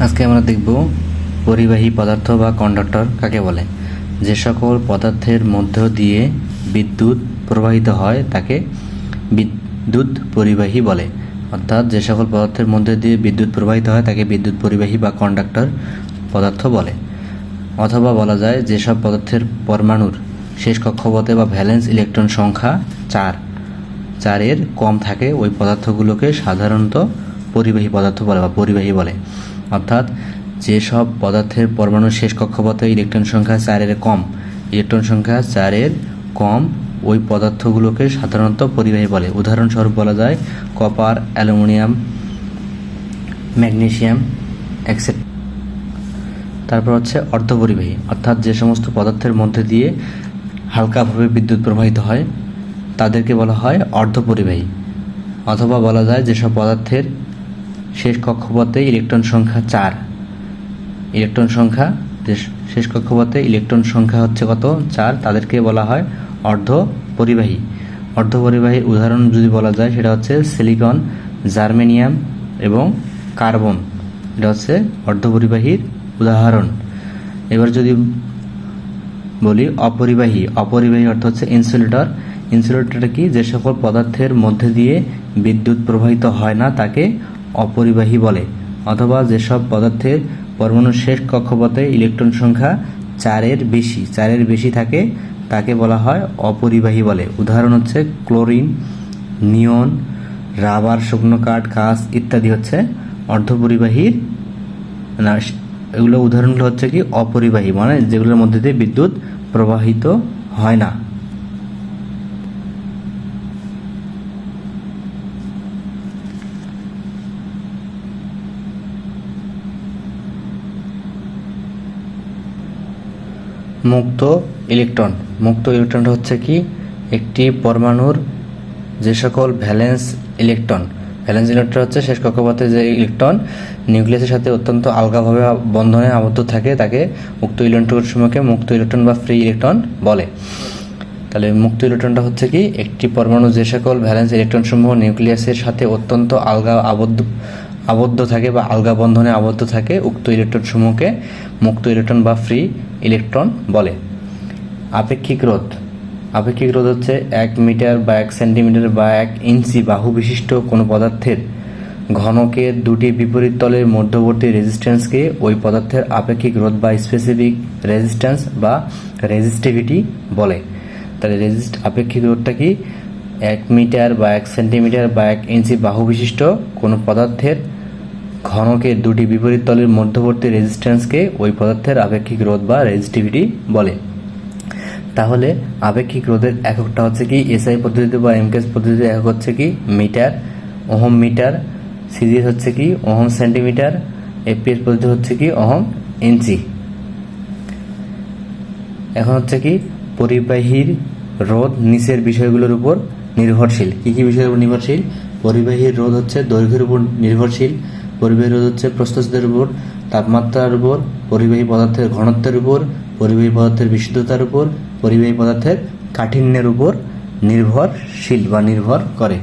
আজকে আমরা দেখব পরিবাহী পদার্থ বা কন্ডাক্টর কাকে বলে। যে সকল পদার্থের মধ্য দিয়ে বিদ্যুৎ প্রবাহিত হয় তাকে বিদ্যুৎ পরিবাহী বলে। অর্থাৎ যে সকল পদার্থের মধ্যে দিয়ে বিদ্যুৎ প্রবাহিত হয় তাকে বিদ্যুৎ পরিবাহী বা কন্ডাক্টর পদার্থ বলে। অথবা বলা যায় যেসব পদার্থের পরমাণুর শেষ কক্ষপথে বা ভ্যালেন্স ইলেকট্রন সংখ্যা চার। চারের কম থাকে ওই পদার্থগুলোকে সাধারণত পরিবাহী পদার্থ বলে বা পরিবাহী বলে। অর্থাৎ যেসব পদার্থের পরমাণুর শেষ কক্ষপথে ইলেকট্রন সংখ্যা চারের কম, ইলেকট্রন সংখ্যা চারের কম, ওই পদার্থগুলোকে সাধারণত পরিবাহী বলে। উদাহরণস্বরূপ বলা যায় কপার, অ্যালুমিনিয়াম, ম্যাগনেসিয়াম এক্সেট্রা তারপর হচ্ছে অর্ধপরিবাহী। অর্থাৎ যে সমস্ত পদার্থের মধ্যে দিয়ে হালকাভাবে বিদ্যুৎ প্রবাহিত হয়, তাদেরকে বলা হয় অর্ধপরিবাহী। অথবা বলা যায় যেসব পদার্থের শেষ কক্ষপথে ইলেকট্রন সংখ্যা চার। ইলেকট্রন সংখ্যা শেষ কক্ষপথে ইলেকট্রন সংখ্যা হচ্ছে কত? চার। তাদেরকে বলা হয় অর্ধ পরিবাহী অর্ধ পরিবাহীর উদাহরণ যদি বলা যায়, সেটা হচ্ছে সিলিকন, জার্মেনিয়াম এবং কার্বন। এটা হচ্ছে অর্ধ পরিবাহীর উদাহরণ। এবার যদি বলি অপরিবাহী অপরিবাহী অর্থ হচ্ছে ইনসুলেটর। ইনসুলেটরটা কি? যে সকল পদার্থের মধ্যে দিয়ে বিদ্যুৎ প্রবাহিত হয় না, তাকে অপরিবাহী বলে, অথবা যেসব পদার্থের পরমাণুর শেষ কক্ষপথে ইলেকট্রন সংখ্যা চারের বেশি চারের বেশি থাকে, তাকে বলা হয় অপরিবাহী বলে। উদাহরণ হচ্ছে ক্লোরিন, নিয়ন, রাবার, শুকনো কাঠ, কাঁচ ইত্যাদি হচ্ছে অর্ধপরিবাহীর না, এগুলো উদাহরণগুলো হচ্ছে কি অপরিবাহী মানে যেগুলোর মধ্যে দিয়ে বিদ্যুৎ প্রবাহিত হয় না। মুক্ত ইলেকট্রন। মুক্ত ইলেকট্রনটা হচ্ছে কি? একটি পরমাণুর যে সকল ভ্যালেন্স ইলেকট্রন। ভ্যালেন্স ইলেকট্রন হচ্ছে শেষ কক্ষপথে যে ইলেকট্রন, নিউক্লিয়াসের সাথে অত্যন্ত আলগাভাবে বন্ধনে আবদ্ধ থাকে, তাকে উক্ত ইলেকট্রনসমূহকে মুক্ত ইলেকট্রন বা ফ্রি ইলেকট্রন বলে। তাহলে মুক্ত ইলেকট্রনটা হচ্ছে কি? একটি পরমাণু যে সকল ভ্যালেন্স ইলেকট্রনসমূহ নিউক্লিয়াসের সাথে অত্যন্ত আলগা আবদ্ধ আবদ্ধ থাকে বা আলগা বন্ধনে আবদ্ধ থাকে, উক্ত ইলেকট্রনসমূহকে মুক্ত ইলেকট্রন বা ফ্রি ইলেকট্রন বলে। আপেক্ষিক রোধ। আপেক্ষিক রোধ হচ্ছে এক মিটার বা এক সেন্টিমিটার বা এক ইঞ্চি বাহু বিশিষ্ট কোনো পদার্থের ঘনকের দুটি বিপরীত তলের মধ্যবর্তী রেজিস্ট্যান্সকে ওই পদার্থের আপেক্ষিক রোধ বা স্পেসিফিক রেজিস্ট্যান্স বা রেজিস্টিভিটি বলে। তাহলে রেজিস্ট আপেক্ষিক রোধটা কি? এক মিটার বা এক সেন্টিমিটার বা এক ইঞ্চি বাহু বিশিষ্ট কোনো পদার্থের ঘনকের দুটি বিপরীত তলের মধ্যবর্তী রেজিস্ট্যান্সকে ওই পদার্থের আপেক্ষিক রোধ বা রেজিস্টিভিটি বলে। তাহলে আপেক্ষিক রোধের এককটা হচ্ছে কি এসআই পদ্ধতিতে বা এমকেএস পদ্ধতিতে একক হচ্ছে কি মিটার, ওহম মিটার সিজিএস হচ্ছে কি ওহম সেন্টিমিটার এপিএস পদ্ধতি হচ্ছে কি ওহম ইঞ্চি। এখন হচ্ছে কি পরিবাহীর রোধ নিচের বিষয়গুলোর উপর নির্ভরশীল। কি কি বিষয়ের উপর নির্ভরশীল? পরিবাহীর রোধ হচ্ছে দৈর্ঘ্যের উপর নির্ভরশীল। পরিবাহী রোধ হচ্ছে প্রস্থদের উপর, তাপমাত্রার উপর পরিবাহী পদার্থের ঘনত্বের উপর পরিবাহী পদার্থের বিশুদ্ধতার উপর পরিবাহী পদার্থের কাঠিন্যের উপর নির্ভরশীল বা নির্ভর করে।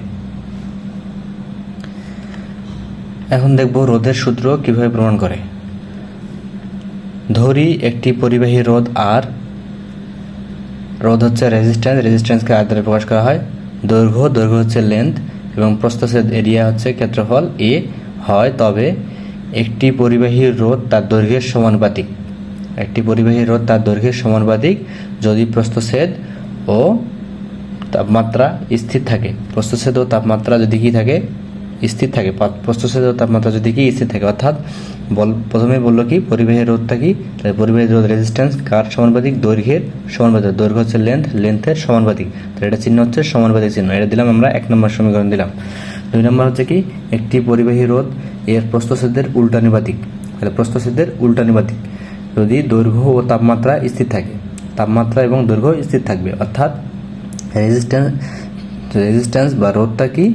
এখন দেখব রোধের সূত্র কীভাবে প্রমাণ করে। ধরি একটি পরিবাহী রোধ আর রোধ হচ্ছে রেজিস্ট্যান্স রেজিস্ট্যান্সকে আর দ্বারা প্রকাশ করা হয়। দৈর্ঘ্য দৈর্ঘ্য হচ্ছে লেন্থ এবং প্রস্থচ্ছেদ এরিয়া হচ্ছে ক্ষেত্রফল এ হয়, তবে একটি পরিবাহী রোধ তার দৈর্ঘ্যের সমানুপাতিক একটি পরিবাহী রোধ তার দৈর্ঘ্যের সমানুপাতিক যদি প্রস্থচ্ছেদ ও তাপমাত্রা স্থির থাকে। প্রস্থচ্ছেদ ও তাপমাত্রা যদি কি থাকে? স্থির থাকে। প্রস্থচ্ছেদ ও তাপমাত্রা যদি কি স্থির থাকে? অর্থাৎ বল প্রথমে বলল কি, পরিবাহী রোধটা কি? তাহলে পরিবাহী রোধ রেজিস্ট্যান্স কার সমানুপাতিক দৈর্ঘ্যের সমানুপাতিক দৈর্ঘ্য হচ্ছে লেন্থ লেন্থের সমানুপাতিক তাহলে এটা চিহ্ন হচ্ছে সমানুপাতিক চিহ্ন। এটা দিলাম আমরা এক নম্বর সমীকরণ দিলাম। দুই নম্বর হচ্ছে কি, একটি পরিবাহী রোধ, এর প্রস্থচ্ছেদের উল্টানুপাতিক। তাহলে প্রস্থচ্ছেদের উল্টানুপাতিক। যদি দৈর্ঘ্য ও তাপমাত্রা স্থির থাকে, তাপমাত্রা এবং দৈর্ঘ্য স্থির থাকবে, অর্থাৎ রেজিস্ট্যান্স রেজিস্ট্যান্স বা রোধটা কি,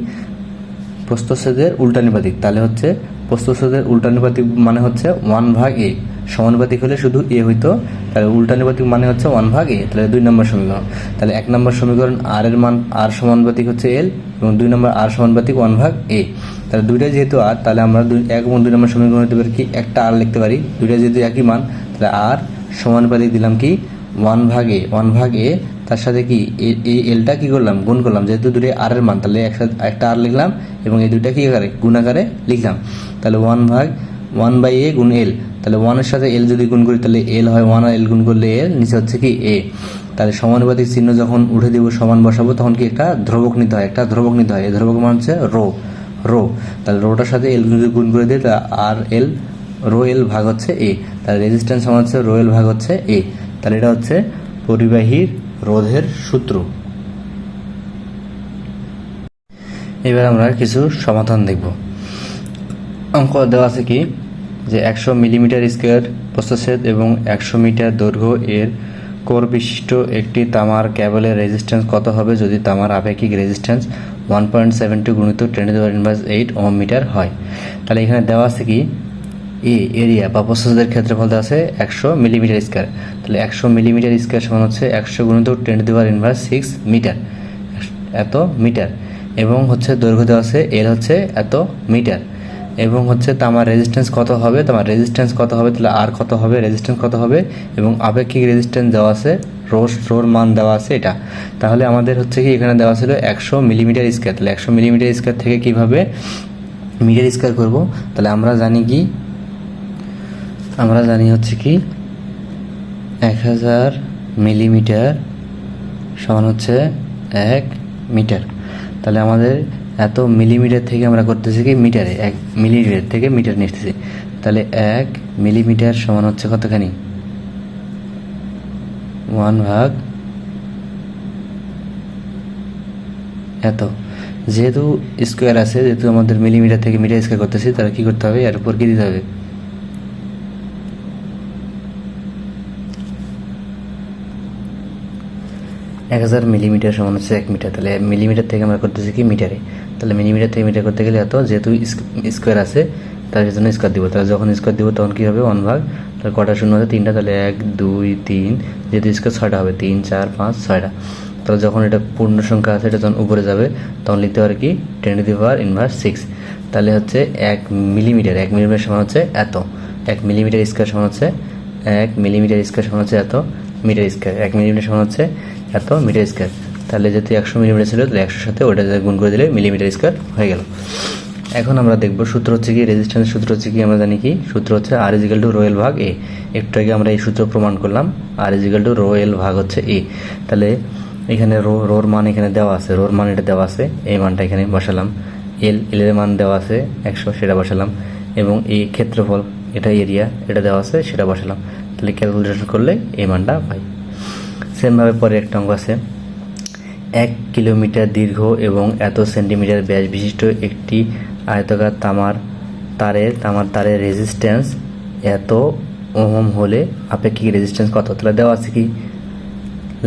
প্রস্থচ্ছেদের উল্টানুপাতিক। তাহলে হচ্ছে প্রস্থচ্ছেদের উল্টানুপাতিক মানে হচ্ছে ওয়ান ভাগ এ সমানুপাতিক হলে শুধু এ হইতো তাহলে উল্টানুপাতিক মানে হচ্ছে ওয়ান ভাগ এ তাহলে দুই নম্বর সমীকরণ। তাহলে এক নম্বর সমীকরণ আর এর মান আর সমানুপাতিক হচ্ছে এল এবং দুই নম্বর আর সমানুপাতিক ওয়ান ভাগ এ তাহলে দুইটাই যেহেতু আর তাহলে আমরা দুই, এক এবং দুই নম্বর সমীকরণ হতে পারি কি? একটা আর লিখতে পারি। দুইটা যেহেতু একই মান, তাহলে আর সমানুপাতিক দিলাম কি? ওয়ান ভাগ এ ওয়ান ভাগ এ তার সাথে কি? এই এলটা কি করলাম? গুণ করলাম। যেহেতু দুটো আর এর মান, তাহলে একসাথে একটা আর লিখলাম এবং এই দুইটা কি আকারে, গুণ আকারে লিখলাম। তাহলে ওয়ান ভাগ ওয়ান বাই এ গুণ এল তাহলে ওয়ানের সাথে এল যদি গুণ করি, তাহলে এল হয় ওয়ান আর এল গুণ করলে এল নিচে হচ্ছে কি এ তাহলে সমানুপাতিক চিহ্ন যখন উঠে দিব, সমান বসাবো, তখন কি একটা ধ্রুবক নিতে হয়, একটা ধ্রুবক নিতে হয়। এই ধ্রুবক মান হচ্ছে রো রো। তাহলে রোটার সাথে এল যদি গুণ করে দিই, তাহলে আর এল রো এল ভাগ হচ্ছে এ তাহলে রেজিস্ট্যান্স সমান হচ্ছে রো এল ভাগ হচ্ছে এ তাহলে এটা হচ্ছে পরিবাহীর রোধের সূত্র। এবার আমরা কিছু সমাধান দেখব। অঙ্ক দেওয়া আছে কি? যে একশো মিলিমিটার স্কোয়ার প্রস্থচ্ছেদ এবং একশো মিটার দৈর্ঘ্য এর কোর বিশিষ্ট একটি তামার ক্যাবলের রেজিস্ট্যান্স কত হবে যদি তামার আপেক্ষিক resistance one point seven two গুণিত ten inverse eight ohm metre হয়? তাহলে এখানে দেওয়া আছে কি? এ এরিয়া বা প্রস্থচ্ছেদের ক্ষেত্রফল দেওয়া আছে একশো মিলিমিটার স্কোয়ার। তাহলে একশো মিলিমিটার স্কোয়ার সমান হচ্ছে একশো গুণিত ten to inverse six metre এত মিটার এবং হচ্ছে দৈর্ঘ্য দেওয়া আছে এল হচ্ছে এত মিটার এবং হচ্ছে তামার রেজিস্ট্যান্স কত হবে? তামার রেজিস্ট্যান্স কত হবে? তাহলে আর কত হবে? রেজিস্ট্যান্স কত হবে? এবং আপেক্ষিক রেজিস্ট্যান্স দেওয়া আছে, রোস, রোর মান দেওয়া আছে এটা। তাহলে আমাদের হচ্ছে কি এখানে দেওয়া ছিল একশো মিলিমিটার স্কোয়ার তাহলে একশো মিলিমিটার স্কোয়ার থেকে কীভাবে মিটার স্কোয়ার করব? তাহলে আমরা জানি কি? আমরা জানি হচ্ছে কি এক হাজার মিলিমিটার সমান হচ্ছে এক মিটার। তাহলে আমাদের এত মিলিমিটার থেকে আমরা করতেছি কি? মিটারে, এক মিলিমিটার থেকে মিটার নিতেছি। তাহলে এক মিলিমিটার সমান হচ্ছে কতখানি? ওয়ান ভাগ এত। যেহেতু স্কোয়ার আছে, যেহেতু আমাদের মিলিমিটার থেকে মিটার স্কোয়ার করতেছি, তাহলে কী করতে হবে? এর উপর কি দিতে হবে? এক হাজার মিলিমিটার সমান হচ্ছে এক মিটার। তাহলে মিলিমিটার থেকে আমরা করতেছি কি মিটারে? তাহলে মিলিমিটার থেকে মিটার করতে গেলে এত, যেহেতু স্কোয়ার আছে, তার জন্য স্কোয়ার দিব। তাহলে যখন স্কোয়ার দিব, তখন কী হবে? ওয়ান ভাগ। তাহলে কটা শূন্য হবে তিনটা। তাহলে এক, দুই, তিন। যেহেতু স্কোয়ার ছয়টা হবে, তিন, চার, পাঁচ, ছয়টা। তাহলে যখন এটা পূর্ণ সংখ্যা আছে, এটা যখন উপরে যাবে, তখন লিখতে পারে কি? Ten to the power inverse six তাহলে হচ্ছে এক মিলিমিটার। এক মিলিমিটার সমান হচ্ছে এত। এক মিলিমিটার স্কোয়ার সমান হচ্ছে এক, মিলিমিটার স্কোয়ার সমান হচ্ছে এত, মিটার স্কোয়ার। এক মিলিমিটার সমান হচ্ছে এত মিটার স্কোয়ার। তাহলে যেহেতু একশো মিলিমিটার ছিল, তাহলে একশোর সাথে ওটা গুণ করে দিলে মিলিমিটার স্কোয়ার হয়ে গেল। এখন আমরা দেখব সূত্র হচ্ছে কি রেজিস্ট্যান্সের সূত্র হচ্ছে কি, আমরা জানি কি? সূত্র হচ্ছে আর ইজিক্যাল টু রোয়েল ভাগ এ একটু আগে আমরা এই সূত্র প্রমাণ করলাম আর ইজিক্যাল টু রোয়েল ভাগ হচ্ছে এ তাহলে এখানে রো, রোর মান এখানে দেওয়া আছে, রোর মান এটা দেওয়া আছে, এই মানটা এখানে বসালাম। এল এল এর মান দেওয়া আছে একশো, সেটা বসালাম। এবং এই ক্ষেত্রফল, এটা এরিয়া এটা দেওয়া আছে, সেটা বসালাম। তাহলে ক্যালকুলেশন করলে এই মানটা পাই। সেমভাবে পরে একটা অঙ্ক আছে। এক কিলোমিটার দীর্ঘ এবং এত সেন্টিমিটার ব্যাস বিশিষ্ট একটি আয়তকার তামার তারের তামার তারের রেজিস্ট্যান্স এত ওহম হলে আপেক্ষিক রেজিস্ট্যান্স কত? তাহলে দেওয়া আছে কি?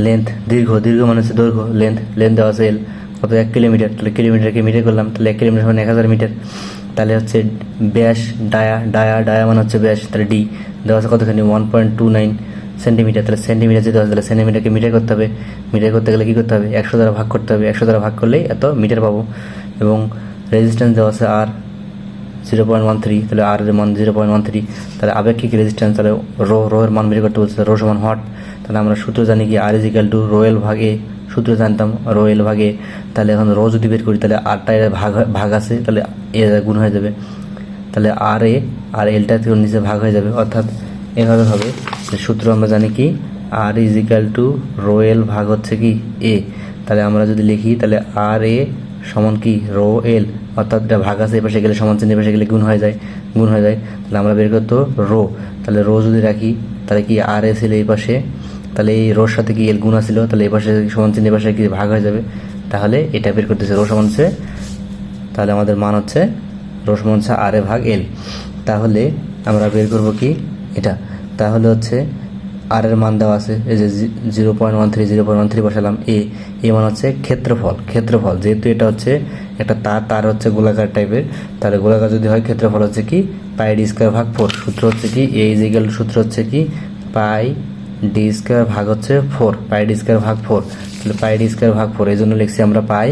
লেন্থ দীর্ঘ দীর্ঘ মানে হচ্ছে দৈর্ঘ্য লেন্থ লেন্থ দেওয়া আছে এল কত এক কিলোমিটার, তাহলে কিলোমিটারকে মিটার করলাম, তাহলে এক কিলোমিটার মানে এক হাজার মিটার। তাহলে হচ্ছে ব্যাস, ডায়া ডায়া ডায়া মানে হচ্ছে ব্যাস, তাহলে ডি দেওয়া আছে কতখানি? One point two nine centimetre তাহলে সেন্টিমিটার যদি হয় তাহলে সেন্টিমিটারকে মিটার করতে হবে। মিটার করতে গেলে কী করতে হবে? একশো দ্বারা ভাগ করতে হবে। একশো দ্বারা ভাগ করলেই এত মিটার পাবো। এবং রেজিস্ট্যান্স দেওয়া আছে R zero point one three তাহলে আর এর মান জিরো পয়েন্ট ওয়ান থ্রি তাহলে আপেক্ষিক রেজিস্ট্যান্স তাহলে রো রো এর মান বের করতে বলছে রো সমান হট তাহলে আমরা সূত্র জানি কি আর ইজিক্যাল টু রোয়েল ভাগে সূত্র জানতাম রোয়েল ভাগে তাহলে এখন রো যদি বের করি, তাহলে আটটা এর ভাগ ভাগ আছে, তাহলে এ গুণ হয়ে যাবে। তাহলে আর এ আর এলটা নিচে ভাগ হয়ে যাবে, অর্থাৎ এভাবে হবে। সূত্র আমরা জানি কি? R equal to rho L ভাগ হচ্ছে কি? এ তাহলে আমরা যদি লিখি, তাহলে আর এ সমান কি? রো এল অর্থাৎ এটা ভাগ আছে এপাশে গেলে সমান চিহ্ন এপাশে গেলে গুণ হয়ে যায়, গুণ হয়ে যায়। তাহলে আমরা বের করতো রো তাহলে রো যদি রাখি, তাহলে কি আর এ ছিল এই পাশে? তাহলে এই রোর সাথে কি এল গুণ ছিল তাহলে এই পাশে সমান চিহ্ন এপাশে কি ভাগ হয়ে যাবে? তাহলে এটা বের করতেছে রো সমান হচ্ছে, তাহলে আমাদের মান হচ্ছে রো সমান হচ্ছে আর এ ভাগ এল তাহলে আমরা বের করব কি? এটা। তাহলে হচ্ছে আর এর মান দেওয়া আছে, এই যে zero point one three zero point one three বসালাম এ এ মান হচ্ছে ক্ষেত্রফল ক্ষেত্রফল। যেহেতু এটা হচ্ছে একটা তার তার হচ্ছে গোলাকার টাইপের তাহলে গোলাকার যদি হয় ক্ষেত্রফল হচ্ছে কি? পাই ডি স্কোয়ার ভাগ ফোর সূত্র হচ্ছে কি? এ ইজ ইকাল সূত্র হচ্ছে কি? পাই ডি স্কোয়ার ভাগ হচ্ছে ফোর পাই ডি স্কোয়ার ভাগ ফোর তাহলে পাই ডি স্কোয়ার ভাগ ফোর এই জন্য লিখছি আমরা পাই।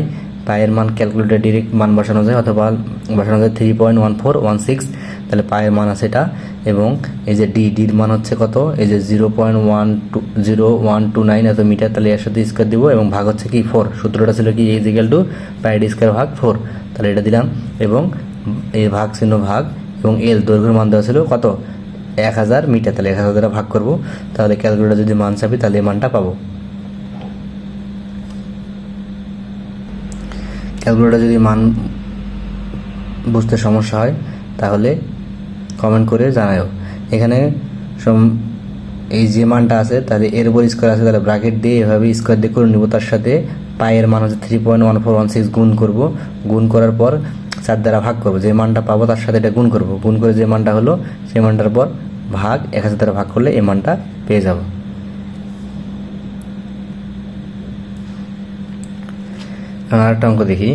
পায়ের মান ক্যালকুলেটর ডিরেক্ট মান বসানো যায়, অথবা বসানো যায় three point one four one six তাহলে পায়ের মান আছে এটা, এবং এই যে ডি ডির মান হচ্ছে কত? এই যে zero point one two zero one two nine এত মিটার, তাহলে এর সাথে স্কোয়ার দিব, এবং ভাগ হচ্ছে কি? ফোর সূত্রটা ছিল কি? এই জিক্যাল টু ডি স্কোয়ার ভাগ ফোর তাহলে এটা দিলাম, এবং এই ভাগ চিহ্ন ভাগ, এবং এল দৈর্ঘ্যের মান দেওয়া ছিল কত? এক হাজার মিটার। তাহলে এক হাজার দ্বারা ভাগ করব, তাহলে ক্যালকুলেটার যদি মান চাপি, তাহলে এই মানটা পাবো। ক্যালকুলেটার যদি মান বুঝতে সমস্যা হয়, তাহলে কমেন্ট করে জানাও এখানে এই যে মানটা আছে, তাহলে এর উপর স্কোয়ার আছে, তাহলে ব্র্যাকেট দিয়ে এভাবে স্কোয়ার দিয়ে করে নিব। তার সাথে পায়ের মান হচ্ছে three point one four one six গুণ করব। গুণ করার পর চার দ্বারা ভাগ করব। যে মানটা পাবো তার সাথে এটা গুণ করব। গুণ করে যে মানটা হলো সেই মানটার পর ভাগ এক হাজার দ্বারা ভাগ করলে এই মানটা পেয়ে যাব। এখন আরেকটা অঙ্ক দেখি।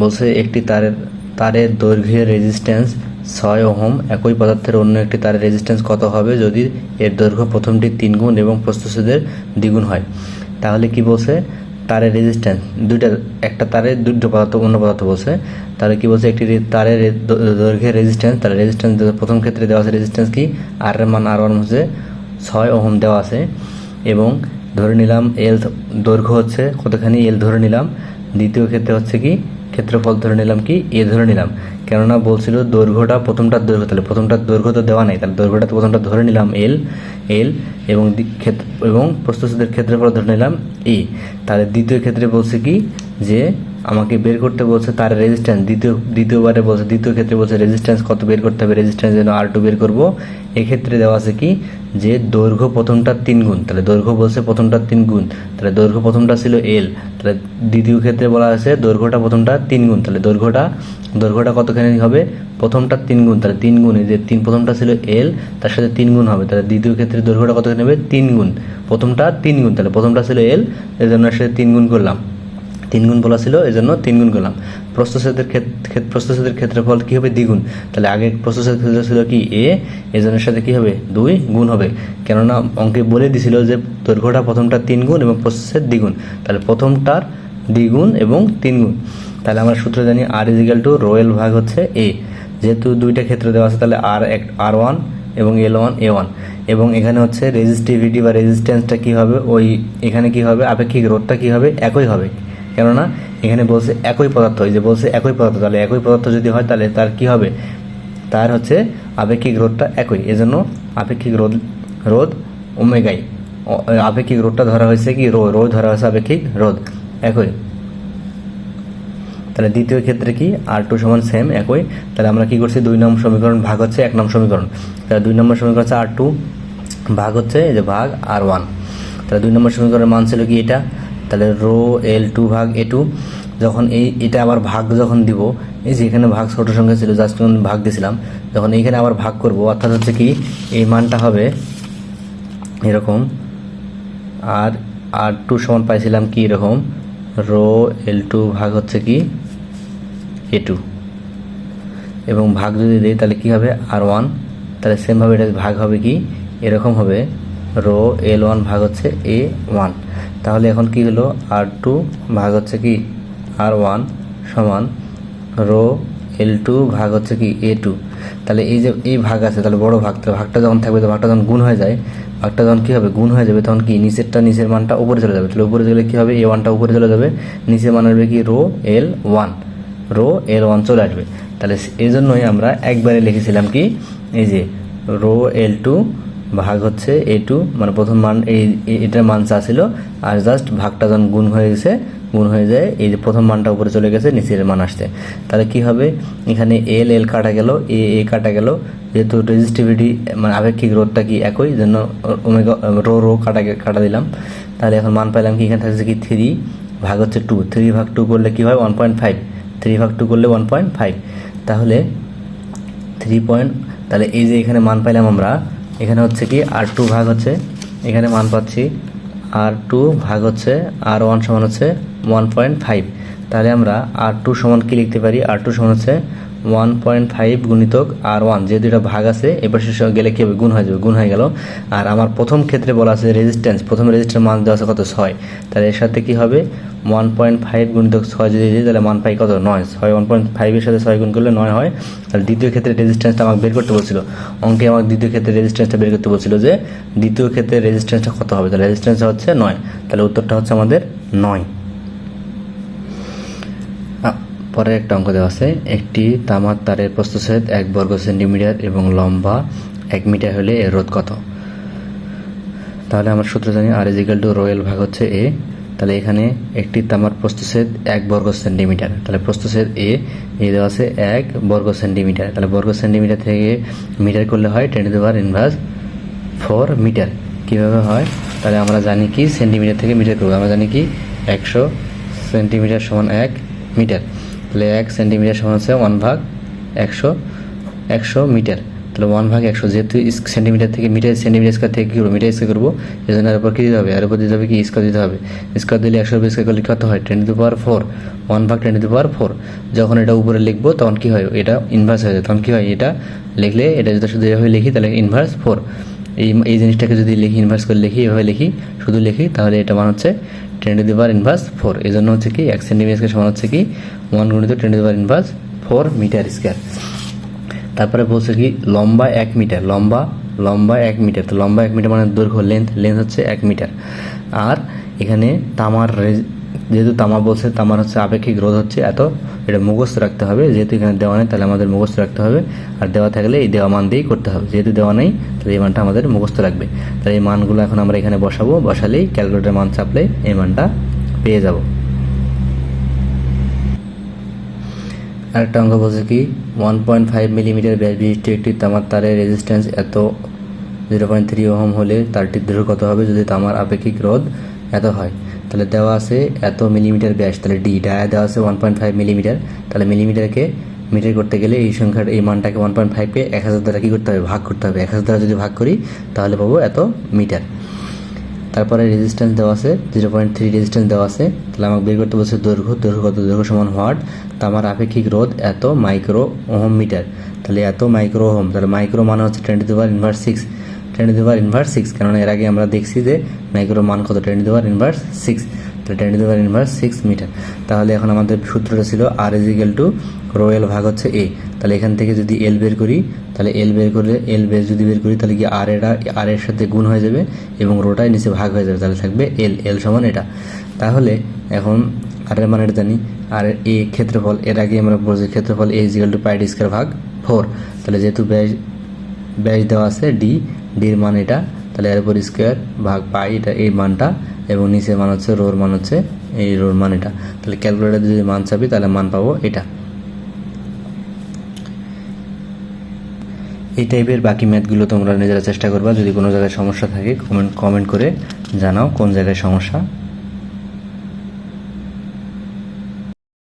বলছে একটি তারের তারের দৈর্ঘ্যের রেজিস্ট্যান্স ছয় ওহম একই পদার্থের অন্য একটি তারের রেজিস্ট্যান্স কত হবে যদি এর দৈর্ঘ্য প্রথমটি তিন গুণ এবং প্রস্তুতদের দ্বিগুণ হয়? তাহলে কি বলছে? তারের রেজিস্ট্যান্স দুইটা, একটা তারের দুটো পদার্থ, অন্য পদার্থ বলছে। তাহলে কি বলছে? একটি তারের দৈর্ঘ্যের রেজিস্ট্যান্স তাহলে রেজিস্ট্যান্স প্রথম ক্ষেত্রে দেওয়া আছে রেজিস্ট্যান্স কি? আর মান আর ওয়ান হচ্ছে ছয় ওহম দেওয়া আছে। এবং ধরে নিলাম এল দৈর্ঘ্য হচ্ছে কতখানি? এল ধরে নিলাম। দ্বিতীয় ক্ষেত্রে হচ্ছে কি? ক্ষেত্রফল ধরে নিলাম কি? এ ধরে নিলাম। কেননা বলছিল দৈর্ঘ্যটা প্রথমটার দৈর্ঘ্য, তাহলে প্রথমটার দৈর্ঘ্য তো দেওয়া নেই, তাহলে দৈর্ঘ্যটা প্রথমটা ধরে নিলাম এল এল এবং ক্ষেত্র এবং প্রস্তুতের ক্ষেত্রফল ধরে নিলাম ই, তাহলে দ্বিতীয় ক্ষেত্রে বলছে কি? যে আমাকে বের করতে বলছে তার রেজিস্ট্যান্স দ্বিতীয়, দ্বিতীয়বারে বলছে, দ্বিতীয় ক্ষেত্রে বলছে রেজিস্ট্যান্স কত বের করতে হবে রেজিস্ট্যান্স যেন আর টু বের করব। এক্ষেত্রে দেওয়া আছে কি? যে দৈর্ঘ্য প্রথমটার তিন গুণ, তাহলে দৈর্ঘ্য বলছে প্রথমটার তিন গুণ, তাহলে দৈর্ঘ্য প্রথমটা ছিল এল তাহলে দ্বিতীয় ক্ষেত্রে বলা আছে দৈর্ঘ্যটা প্রথমটা তিন গুণ, তাহলে দৈর্ঘ্যটা দৈর্ঘ্যটা কতখানি হবে? প্রথমটার তিন গুণ, তাহলে তিন গুণ যে তিন, প্রথমটা ছিল এল তার সাথে তিন গুণ হবে, তাহলে দ্বিতীয় ক্ষেত্রে দৈর্ঘ্যটা কতখানি হবে? তিন গুণ প্রথমটা তিন গুণ, তাহলে প্রথমটা ছিল এল এর জন্য এর সাথে তিন গুণ করলাম। তিন গুণ বলা ছিল এই জন্য তিন গুণ করলাম প্রস্তুষেদের ক্ষেত্রে প্রস্তুষেদের ক্ষেত্রফল কি হবে? দ্বিগুণ। তাহলে আগে প্রস্তুষের ক্ষেত্রে ছিল কি? এ এজনের সাথে কি হবে? দুই গুণ হবে। কেননা অঙ্কে বলে দিছিল যে দৈর্ঘ্যটা প্রথমটা তিন গুণ এবং প্রস্তুষের দ্বিগুণ। তাহলে প্রথমটার দ্বিগুণ এবং তিন গুণ তাহলে আমরা সূত্র জানি আর ইজিক্যাল টু রোয়েল ভাগ হচ্ছে এ। যেহেতু দুইটা ক্ষেত্র দেওয়া আছে, তাহলে আর এক আর ওয়ান এবং এল ওয়ান এ ওয়ান এবং এখানে হচ্ছে রেজিস্টিভিটি বা রেজিস্ট্যান্সটা কী হবে? ওই এখানে কি হবে? আপেক্ষিক রোধটা কী হবে? একই হবে। কেননা এখানে বলছে একই পদার্থ। যে বলছে একই পদার্থ, তাহলে একই পদার্থ যদি হয়, তাহলে তার কি হবে? তার হচ্ছে আপেক্ষিক রোধটা একই। এজন্য আপেক্ষিক রোধ রোধ ওমেগাই। আপেক্ষিক রোধটা ধরা হয়েছে কি? রো রো ধরা হয়েছে আপেক্ষিক রোধ। একই। তাহলে দ্বিতীয় ক্ষেত্রে কি? আর টু সমান সেম একই। তাহলে আমরা কি করছি? দুই নম্বর সমীকরণ ভাগ হচ্ছে এক নম্বর সমীকরণ। তাহলে দুই নম্বর সমীকরণ হচ্ছে আর টু ভাগ হচ্ছে এই যে ভাগ আর ওয়ান তাহলে দুই নম্বর সমীকরণের মান ছিল কি এটা? তাহলে রো এল টু ভাগ এ টু যখন এই, এটা আবার ভাগ যখন দিব, এই যে এখানে ভাগ ছোট সংখ্যা ছিল জাস্ট ভাগ দিয়েছিলাম যখন এইখানে আবার ভাগ করব, অর্থাৎ হচ্ছে কি, এই মানটা হবে এরকম, আর আর টু সমান পাইছিলাম কি এরকম? রো এল টু ভাগ হচ্ছে কি এ টু এবং ভাগ যদি দিই, তাহলে কি হবে? আর ওয়ান তাহলে সেমভাবে এটা ভাগ হবে কি? এরকম হবে রো এল ওয়ান ভাগ হচ্ছে এ ওয়ান তাহলে এখন কি হলো? আর টু ভাগ হচ্ছে কি? আর ওয়ান সমান রো এল টু ভাগ হচ্ছে কি? এ টু তাহলে এই যে, এই ভাগ আছে, তাহলে বড় ভাগ তো ভাগটা যখন থাকবে, তো ভাগটা যখন গুণ হয়ে যায়, ভাগটা যখন কী হবে? গুণ হয়ে যাবে, তখন কি? নিচেরটা, নিচের মানটা উপরে চলে যাবে। তাহলে উপরে গেলে কী হবে? এ ওয়ানটা উপরে চলে যাবে। নিচের মান আসবে কি? Row L one row L one চলে আসবে। তাহলে এই জন্যই আমরা একবারে লিখেছিলাম কি? এই যে রো এল টু ভাগ হচ্ছে এ টু মানে প্রথম মান এই এটার মান চা ছিল, আর জাস্ট ভাগটা যখন গুণ হয়ে গেছে, গুণ হয়ে যায়, এই যে প্রথম মানটা উপরে চলে গেছে, নিচের মান আসছে। তাহলে কি হবে? এখানে এল এল কাটা গেল, এ এ কাটা গেল, যেহেতু রেজিস্টিভিটি মানে আপেক্ষিক রোধটা কি একই, জন্য ওমেগা রো রো কাটা কাটা দিলাম। তাহলে এখন মান পাইলাম কি? এখানে থাকছে কি থ্রি ভাগ হচ্ছে টু থ্রি ভাগ টু করলে কি হয়? ওয়ান পয়েন্ট ফাইভ থ্রি ভাগ টু করলে ওয়ান পয়েন্ট ফাইভ তাহলে থ্রি পয়েন্ট তাহলে এই যে এখানে মান পাইলাম আমরা, এখানে হচ্ছে কি আর টু ভাগ হচ্ছে, এখানে মান পাচ্ছি আর টু ভাগ হচ্ছে, আর ওয়ান সমান হচ্ছে ওয়ান পয়েন্ট ফাইভ তাহলে আমরা আর টু সমান কি লিখতে পারি? আর টু সমান হচ্ছে ওয়ান পয়েন্ট ফাইভ গুণিতক আর ওয়ান, যেহেতু এটা ভাগ আছে, এবার শেষে গেলে কী হবে? গুণ হয়ে যাবে, গুণ হয়ে গেল। আর আমার প্রথম ক্ষেত্রে বলা আছে রেজিস্ট্যান্স প্রথম রেজিস্ট্যান্স মান দেওয়া আছে কত? ছয়। তাহলে এর সাথে কী হবে? ওয়ান পয়েন্ট ফাইভ গুণিতক ছয় যদি দিই, তাহলে মান পাই কত? নয়। ছয়, ওয়ান পয়েন্ট ফাইভের সাথে ছয় গুণ করলে নয় হয়। তাহলে দ্বিতীয় ক্ষেত্রে রেজিস্ট্যান্সটা আমাকে বের করতে বলছিল। অঙ্কে আমাকে দ্বিতীয় ক্ষেত্রে রেজিস্ট্যান্সটা বের করতে বলছিল যে, দ্বিতীয় ক্ষেত্রে রেজিস্ট্যান্সটা কত হবে? তাহলে রেজিস্ট্যান্সটা হচ্ছে নয়। তাহলে উত্তরটা হচ্ছে আমাদের নয়। পরের একটা অঙ্ক দেওয়া আছে। একটি তামার তারের প্রস্থচ্ছেদ এক বর্গ সেন্টিমিটার এবং লম্বা এক মিটার হলে এর রোধ কত? তাহলে আমরা সূত্র জানি আর ইজিক্যাল টু রয়েল ভাগ হচ্ছে এ তাহলে এখানে একটি তামার প্রস্থচ্ছেদ এক বর্গ সেন্টিমিটার। তাহলে প্রস্থচ্ছেদ এ এ দেওয়া আছে এক বর্গ সেন্টিমিটার। তাহলে বর্গ সেন্টিমিটার থেকে মিটার করলে হয় ten to power inverse four metre. কীভাবে হয়? তাহলে আমরা জানি কি সেন্টিমিটার থেকে মিটার করব। আমরা জানি কি একশো সেন্টিমিটার সমান এক মিটার। তাহলে এক সেন্টিমিটার সমান হচ্ছে ওয়ান ভাগ একশো একশো মিটার। তাহলে ওয়ান ভাগ একশো, যেহেতু সেন্টিমিটার থেকে, মিটার সেন্টিমিটার স্কোয়ার থেকে কী করব মিটার স্কোয়ার করব এই জন্য উপর কী দিতে হবে? এর উপর দিতে হবে কি? স্কোয়ার দিতে হবে। স্কোয়ার দিলে একশো স্কোয়ার করলে কত হয়? Ten to power four one ভাগ টেন টু পাওয়ার ফোর যখন এটা উপরে লিখব, তখন কী হয়? এটা ইনভার্স হয়ে যায়। তখন কী হয়? এটা লিখলে, এটা যদি শুধু এভাবে লিখি, তাহলে ইনভার্স ফোর এই এই জিনিসটাকে যদি লিখি ইনভার্স করে লিখি, এভাবে লিখি, শুধু লিখি, তাহলে এটা মান হচ্ছে ten to the power inverse four এই জন্য হচ্ছে কি এক সেন্টিমিটার সমান হচ্ছে কি ওয়ান গুণিত ten to the power inverse four metre square তারপরে বলছে কি লম্বা এক মিটার লম্বা লম্বা এক মিটার তো লম্বা এক মিটার মানে দৈর্ঘ্য লেন্থ লেন্থ হচ্ছে এক মিটার আর এখানে তামার যেহেতু তামা বলছে, তামার হচ্ছে আপেক্ষিক রোধ হচ্ছে, এত এটা মুখস্থ রাখতে হবে। যেহেতু এখানে দেওয়া নেই, তাহলে আমাদের মুখস্থ রাখতে হবে। আর দেওয়া থাকলে এই দেওয়া মান দিয়েই করতে হবে। যেহেতু দেওয়া নেই, তাহলে এই মানটা আমাদের মুখস্থ রাখবে। তাহলে এই মানগুলো এখন আমরা এখানে বসাবো, বসালেই ক্যালকুলেটার মান চাপলে এই মানটা পেয়ে যাব। আরেকটা অঙ্ক বলছে কি ওয়ান পয়েন্ট ফাইভ মিলিমিটার ব্যাস বিশিষ্ট একটি তামার তারের রেজিস্ট্যান্স এত জিরো পয়েন্ট থ্রি ওহম হলে তারটির দৈর্ঘ্য কত হবে যদি তামার আপেক্ষিক রোধ এত হয়? তাহলে দেওয়া আছে এত মিলিমিটার ব্যাস, তাহলে ডি ডায়া দেওয়া আছে ওয়ান পয়েন্ট ফাইভ মিলিমিটার তাহলে মিলিমিটারকে মিটার করতে গেলে এই সংখ্যার, এই মানটাকে ওয়ান পয়েন্ট ফাইভকে এক হাজার দ্বারা কী করতে হবে? ভাগ করতে হবে। এক হাজার দ্বারা যদি ভাগ করি, তাহলে পাবো এত মিটার তারপরে রেজিস্ট্যান্স দেওয়া আছে জিরো পয়েন্ট থ্রি রেজিস্ট্যান্স দেওয়া আছে। তাহলে আমাকে বের করতে বলছে দৈর্ঘ্য দৈর্ঘ্য কত? দৈর্ঘ্য সমান হোয়াট তামার আপেক্ষিক রোধ এত মাইক্রো ওহম মিটার তাহলে এত মাইক্রো ওহম তাহলে মাইক্রো মানে হচ্ছে twenty to power inverse six ten to power inverse six কারণ এর আগে আমরা দেখছি যে মাইক্রো মান কত? Ten to power inverse six তাহলে ten to power inverse six metre তাহলে এখন আমাদের সূত্রটা ছিল আর ইজিক্যাল টু রোয়েল ভাগ হচ্ছে এ তাহলে এখান থেকে যদি এল বের করি, তাহলে এল বের করলে এল বের যদি বের করি, তাহলে কি আর এটা আর এর সাথে গুণ হয়ে যাবে এবং রোটাই নিচে ভাগ হয়ে যাবে। তাহলে থাকবে এল এল সমান এটা। তাহলে এখন আর এর মানে জানি আর এ ক্ষেত্রফল। এর আগে আমরা বলছি ক্ষেত্রফল এ is equal to pi d square ভাগ ফোর তাহলে যেহেতু ব্যাস ব্যাস দেওয়া আছে ডি ডির মান এটা। তাহলে এর উপর স্কোয়ার ভাগ পাই, এটা এই মানটা, এবং নিচের মান হচ্ছে রোর মান হচ্ছে এই রোর মান এটা। তাহলে ক্যালকুলেটার যদি মান চাপি, তাহলে মান পাবো এটা। এই টাইপের বাকি ম্যাথগুলো তোমরা নিজেরা চেষ্টা করবা। যদি কোনো জায়গায় সমস্যা থাকে কমেন্ট কমেন্ট করে জানাও কোন জায়গায় সমস্যা।